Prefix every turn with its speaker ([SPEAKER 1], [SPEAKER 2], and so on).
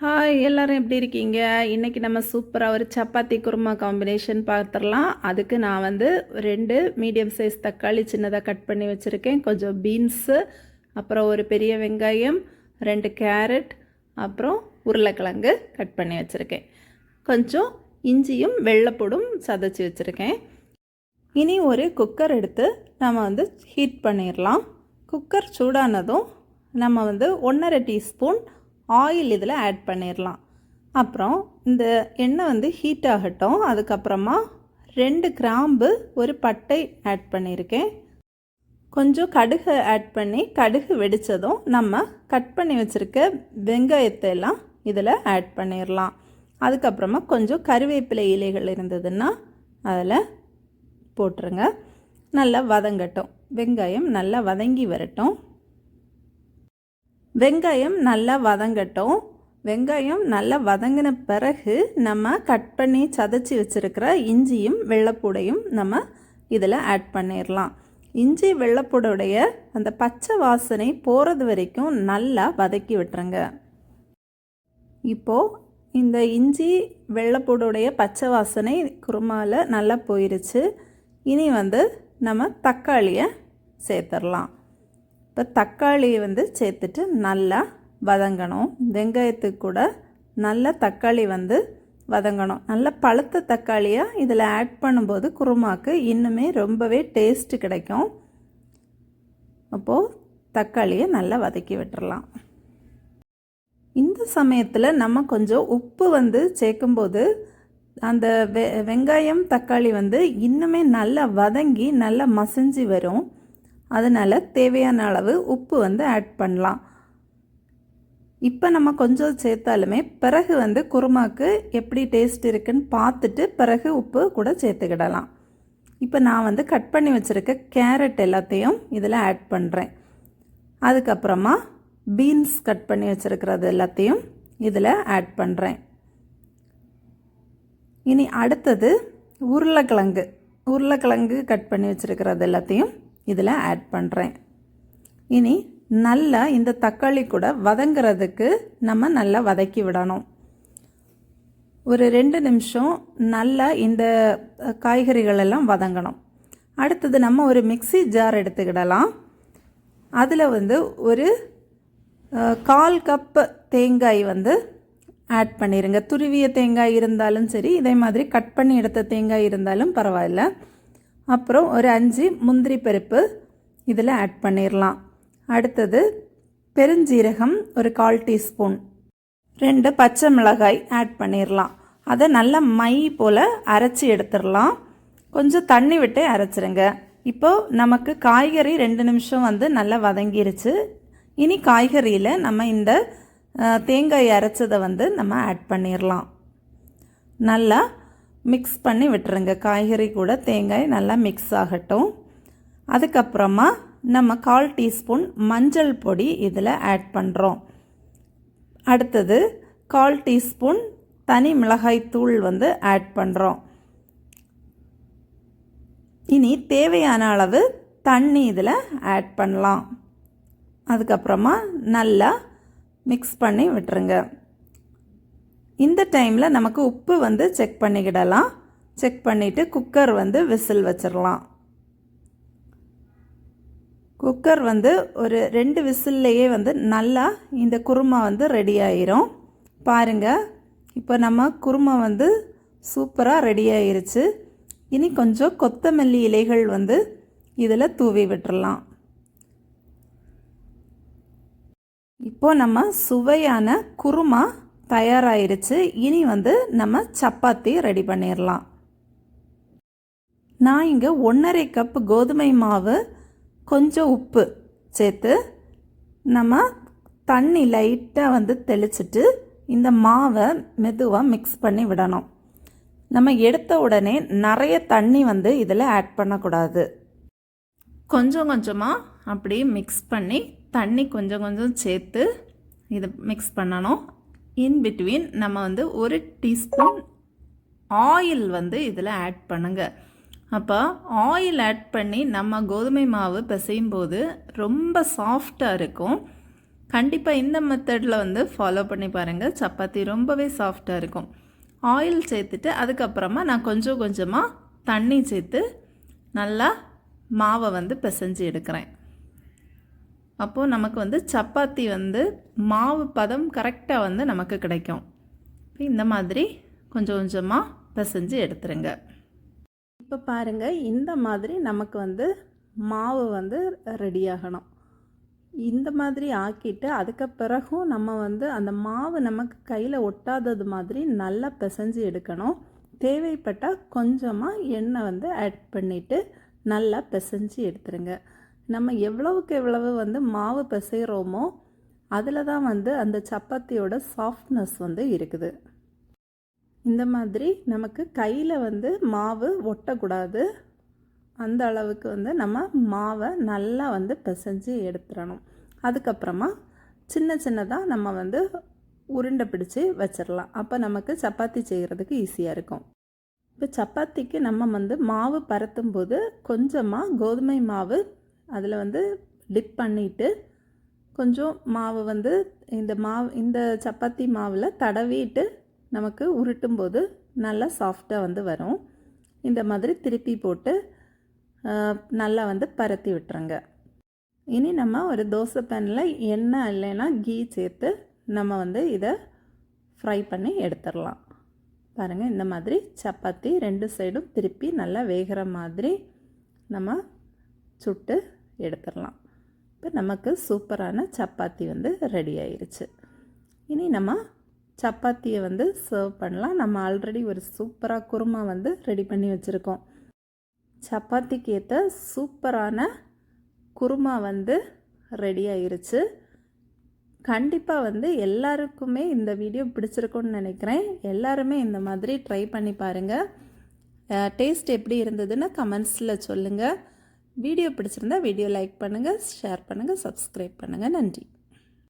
[SPEAKER 1] Hi எல்லோரும் எப்படி இருக்கீங்க? இன்றைக்கி நம்ம சூப்பராக ஒரு சப்பாத்தி குருமா காம்பினேஷன் பார்த்துடலாம் அதுக்கு நான் வந்து ரெண்டு மீடியம் சைஸ் தக்காளி சின்னதாக கட் பண்ணி வச்சுருக்கேன். கொஞ்சம் பீன்ஸு அப்புறம் ஒரு பெரிய வெங்காயம் ரெண்டு கேரட் அப்புறம் உருளைக்கிழங்கு கட் பண்ணி வச்சுருக்கேன். கொஞ்சம் இஞ்சியும் வெள்ளைப்பூடும் சதைச்சி வச்சுருக்கேன். இனி ஒரு குக்கர் எடுத்து நம்ம வந்து ஹீட் பண்ணிடலாம் குக்கர் சூடானதும் நம்ம வந்து ஒன்றரை டீஸ்பூன் ஆயில் இதில் ஆட் பண்ணிடலாம் அப்புறம் இந்த எண்ணெய் வந்து ஹீட் ஆகட்டும். அதுக்கப்புறமா ரெண்டு கிராம்பு ஒரு பட்டை ஆட் பண்ணியிருக்கேன் கொஞ்சம் கடுகு ஆட் பண்ணி கடுகு வெடித்ததும் நம்ம கட் பண்ணி வச்சுருக்க வெங்காயத்தை எல்லாம் இதில் ஆட் பண்ணிடலாம் அதுக்கப்புறமா கொஞ்சம் கருவேப்பிலை இலைகள் இருந்ததுன்னா அதில் போட்டுருங்க. நல்லா வதங்கட்டும். வெங்காயம் நல்லா வதங்கி வரட்டும். வெங்காயம் நல்லா வதங்கட்டும். வெங்காயம் நல்லா வதங்கின பிறகு நம்ம கட் பண்ணி சதைச்சி வச்சுருக்கிற இஞ்சியும் வெள்ளைப்பூடையும் நம்ம இதில் ஆட் பண்ணிடலாம் இஞ்சி வெள்ளைப்பூடைய அந்த பச்சை வாசனை போகிறது வரைக்கும் நல்லா வதக்கி விட்டுருங்க. இப்போது இந்த இஞ்சி வெள்ளைப்பூடுடைய பச்சை வாசனை குருமாவில் நல்லா போயிருச்சு. இனி வந்து நம்ம தக்காளியை சேர்த்துடலாம் இப்போ தக்காளியை வந்து சேர்த்துட்டு நல்லா வதங்கணும். வெங்காயத்துக்கு கூட நல்ல தக்காளி வந்து வதங்கணும். நல்ல பழுத்த தக்காளியாக இதில் ஆட் பண்ணும்போது குருமாக்கு இன்னுமே ரொம்பவே டேஸ்ட்டு கிடைக்கும். அப்போது தக்காளியை நல்லா வதக்கி விட்டுறலாம். இந்த சமயத்தில் நம்ம கொஞ்சம் உப்பு வந்து சேர்க்கும்போது அந்த வெ வெங்காயம் தக்காளி வந்து இன்னுமே நல்லா வதங்கி நல்லா மசிஞ்சு வரும். அதனால் தேவையான அளவு உப்பு வந்து ஆட் பண்ணலாம். இப்போ நம்ம கொஞ்சம் சேர்த்தாலுமே பிறகு வந்து குருமாக்கு எப்படி டேஸ்ட் இருக்குன்னு பார்த்துட்டு பிறகு உப்பு கூட சேர்த்துக்கிடலாம். இப்போ நான் வந்து கட் பண்ணி வச்சுருக்க கேரட் எல்லாத்தையும் இதில் ஆட் பண்ணுறேன் அதுக்கப்புறமா பீன்ஸ் கட் பண்ணி வச்சுருக்கிறது எல்லாத்தையும் இதில் ஆட் பண்ணுறேன் இனி அடுத்தது உருளைக்கிழங்கு. உருளைக்கிழங்கு கட் பண்ணி வச்சுருக்கிறது எல்லாத்தையும் இதில் ஆட் பண்ணுறேன் இனி நல்லா இந்த தக்காளி கூட வதங்கிறதுக்கு நம்ம நல்லா வதக்கி விடணும். ஒரு ரெண்டு நிமிஷம் நல்லா இந்த காய்கறிகள் எல்லாம் வதங்கணும். அடுத்தது நம்ம ஒரு மிக்சி ஜார் எடுத்துக்கிடலாம். அதில் வந்து ஒரு கால் கப்பு தேங்காய் வந்து ஆட் பண்ணிடுங்க துருவிய தேங்காய் இருந்தாலும் சரி இதே மாதிரி கட் பண்ணி எடுத்த தேங்காய் இருந்தாலும் பரவாயில்ல. அப்புறம் ஒரு அஞ்சு முந்திரி பருப்பு இதில் ஆட் பண்ணிடலாம் அடுத்தது பெருஞ்சீரகம் ஒரு கால் டீஸ்பூன். ரெண்டு பச்சை மிளகாய் ஆட் பண்ணிடலாம் அதை நல்லா மை போல் அரைச்சி எடுத்துடலாம் கொஞ்சம் தண்ணி விட்டு அரைச்சிருங்க. இப்போது நமக்கு காய்கறி ரெண்டு நிமிஷம் வந்து நல்லா வதங்கிருச்சு. இனி காய்கறியில் நம்ம இந்த தேங்காய் அரைச்சதை வந்து நம்ம ஆட் பண்ணிடலாம் நல்லா மிக்ஸ் பண்ணி விட்டுருங்க. காய்கறி கூட தேங்காய் நல்லா மிக்ஸ் ஆகட்டும். அதுக்கப்புறமா நம்ம கால் டீஸ்பூன் மஞ்சள் பொடி இதில் ஆட் பண்ணுறோம் அடுத்தது கால் டீஸ்பூன் தனி மிளகாய் தூள் வந்து ஆட் பண்ணுறோம் இனி தேவையான அளவு தண்ணி இதில் ஆட் பண்ணலாம். அதுக்கப்புறமா நல்லா மிக்ஸ் பண்ணி விட்டுருங்க. இந்த டைமில் நமக்கு உப்பு வந்து செக் பண்ணிக்கிடலாம். செக் பண்ணிவிட்டு குக்கர் வந்து விசில் வச்சிடலாம் குக்கர் வந்து ஒரு ரெண்டு விசில்லையே வந்து நல்லா இந்த குருமா வந்து ரெடி ஆயிரும். பாருங்கள் இப்போ நம்ம குருமா வந்து சூப்பராக ரெடி ஆயிருச்சு. இனி கொஞ்சம் கொத்தமல்லி இலைகள் வந்து இதில் தூவி விட்டுறலாம் இப்போ நம்ம சுவையான குருமா தயாராகிருச்சு இனி வந்து நம்ம சப்பாத்தி ரெடி பண்ணிடலாம் நான் இங்கே ஒன்றரை கப் கோதுமை மாவு கொஞ்சம் உப்பு சேர்த்து நம்ம தண்ணி லைட்டாக வந்து தெளிச்சிட்டு இந்த மாவை மெதுவாக மிக்ஸ் பண்ணி விடணும். நம்ம எடுத்த உடனே நிறைய தண்ணி வந்து இதில் ஆட் பண்ணக்கூடாது. கொஞ்சம் கொஞ்சமாக அப்படியே மிக்ஸ் பண்ணி தண்ணி கொஞ்சம் கொஞ்சம் சேர்த்து இதை மிக்ஸ் பண்ணணும். இன் பிட்வீன் நம்ம வந்து ஒரு டீஸ்பூன் ஆயில் வந்து இதில் ஆட் பண்ணுங்கள் அப்போ ஆயில் ஆட் பண்ணி நம்ம கோதுமை மாவு பிசையும் போது ரொம்ப சாஃப்டாக இருக்கும். கண்டிப்பாக இந்த மெத்தடில் வந்து ஃபாலோ பண்ணி பாருங்கள் சப்பாத்தி ரொம்பவே சாஃப்டாக இருக்கும். ஆயில் சேர்த்துட்டு அதுக்கப்புறமா நான் கொஞ்சம் கொஞ்சமாக தண்ணி சேர்த்து நல்லா மாவை வந்து பிசைஞ்சு எடுக்கிறேன். அப்போது நமக்கு வந்து சப்பாத்தி வந்து மாவு பதம் கரெக்டாக வந்து நமக்கு கிடைக்கும். இந்த மாதிரி கொஞ்சம் கொஞ்சமாக பிசைஞ்சு எடுத்துருங்க. இப்போ பாருங்கள் இந்த மாதிரி நமக்கு வந்து மாவு வந்து ரெடி ஆகணும். இந்த மாதிரி ஆக்கிட்டு அதுக்கு பிறகும் நம்ம வந்து அந்த மாவு நமக்கு கையில் ஒட்டாதது மாதிரி நல்லா பிசைஞ்சு எடுக்கணும். தேவைப்பட்டால் கொஞ்சமாக எண்ணெய் வந்து ஆட் பண்ணிவிட்டு நல்லா பிசைஞ்சு எடுத்துருங்க. நம்ம எவ்வளவுக்கு எவ்வளவு வந்து மாவு பிசைகிறோமோ அதில் தான் வந்து அந்த சப்பாத்தியோட சாஃப்ட்னஸ் வந்து இருக்குது. இந்த மாதிரி நமக்கு கையில் வந்து மாவு ஒட்டக்கூடாது. அந்த அளவுக்கு வந்து நம்ம மாவை நல்லா வந்து பிசைஞ்சு எடுத்துடணும் அதுக்கப்புறமா சின்ன சின்னதாக நம்ம வந்து உருண்டை பிடிச்சி வச்சிடலாம் அப்போ நமக்கு சப்பாத்தி செய்கிறதுக்கு ஈஸியாக இருக்கும். இப்போ சப்பாத்திக்கு நம்ம வந்து மாவு பரத்தும் போது கொஞ்சமாக கோதுமை மாவு அதில் வந்து டிப் பண்ணிவிட்டு கொஞ்சம் மாவு வந்து இந்த மாவு இந்த சப்பாத்தி மாவில் தடவிட்டு நமக்கு உருட்டும் போது நல்லா சாஃப்டாக வந்து வரும். இந்த மாதிரி திருப்பி போட்டு நல்லா வந்து பரத்தி விட்டுருங்க. இனி நம்ம ஒரு தோசை பேனில் எண்ணெய் இல்லைன்னா கீ சேர்த்து நம்ம வந்து இதை ஃப்ரை பண்ணி எடுத்துடலாம். பாருங்கள் இந்த மாதிரி சப்பாத்தி ரெண்டு சைடும் திருப்பி நல்லா வேகிற மாதிரி நம்ம சுட்டு எடுத்துடலாம். இப்போ நமக்கு சூப்பரான சப்பாத்தி வந்து ரெடி ஆயிருச்சு. இனி நம்ம சப்பாத்தியை வந்து சர்வ் பண்ணலாம். நம்ம ஆல்ரெடி ஒரு சூப்பராக குருமா வந்து ரெடி பண்ணி வச்சுருக்கோம். சப்பாத்திக்கு ஏற்ற சூப்பரான குருமா வந்து ரெடி ஆயிருச்சு. கண்டிப்பாக வந்து எல்லாருக்குமே இந்த வீடியோ பிடிச்சிருக்கும்னு நினைக்கிறேன். எல்லாருமே இந்த மாதிரி ட்ரை பண்ணி பாருங்கள் டேஸ்ட் எப்படி இருந்ததுன்னு கமெண்ட்ஸில் சொல்லுங்கள் வீடியோ பிடிச்சிருந்தா வீடியோ லைக் பண்ணுங்கள் ஷேர் பண்ணுங்கள் சப்ஸ்கிரைப் பண்ணுங்கள் நன்றி.